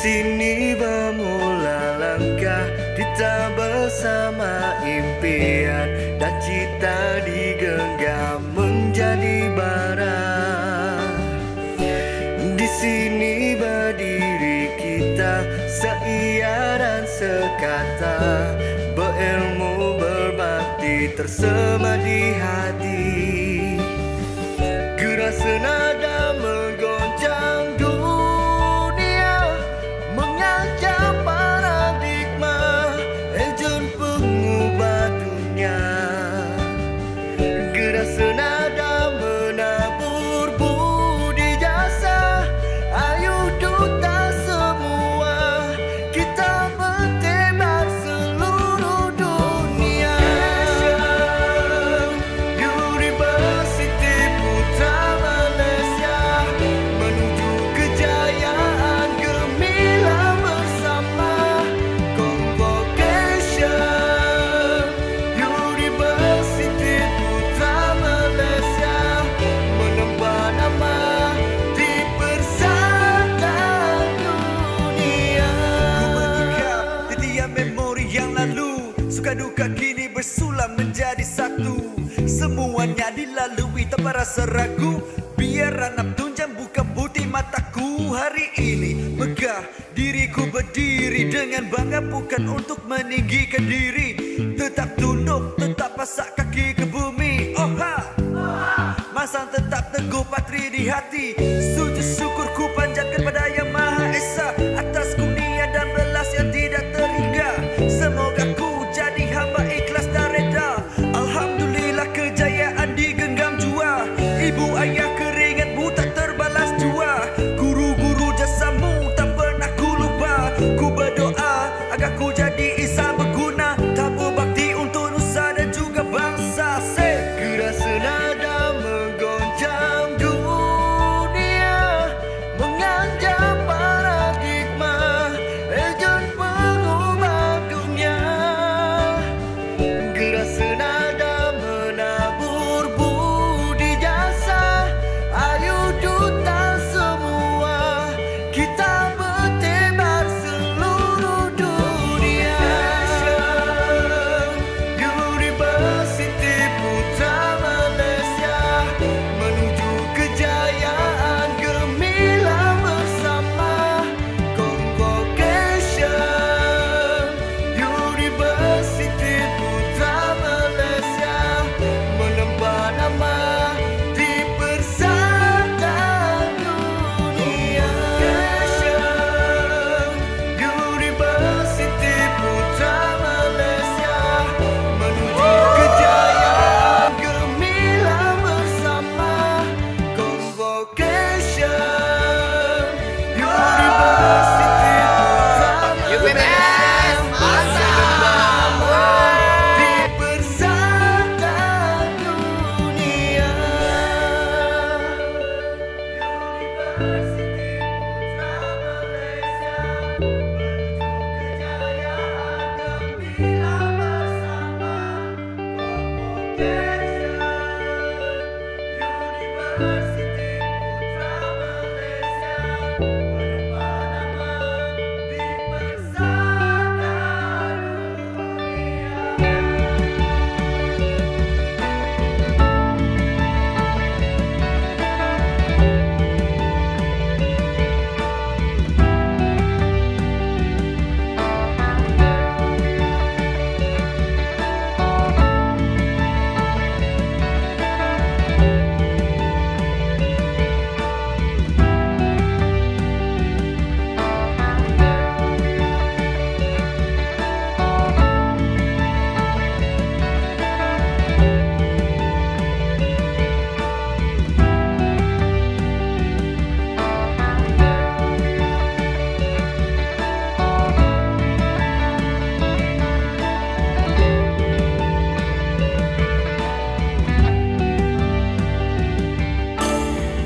sini bermula langkah kita bersama impian dan cita digenggam menjadi barang. Di sini berdiri kita seia dan sekata berilmu berbakti tersema di hati. Memori yang lalu Suka duka kini bersulam menjadi satu. Semuanya dilalui tanpa rasa ragu. Biar anak tunjang bukan putih mataku. Hari ini megah diriku berdiri Dengan bangga bukan untuk meninggikan diri. Tetap tunduk, tetap pasak kaki ke bumi. Oh ha! Masang tetap teguh patri di hati. Sujud syukur ku panjatkan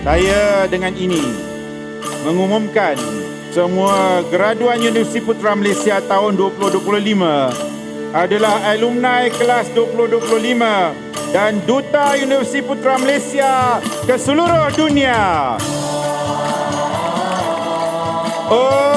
Saya dengan ini mengumumkan semua graduan Universiti Putra Malaysia tahun 2025 adalah alumni kelas 2025 dan Duta Universiti Putra Malaysia ke seluruh dunia. Oh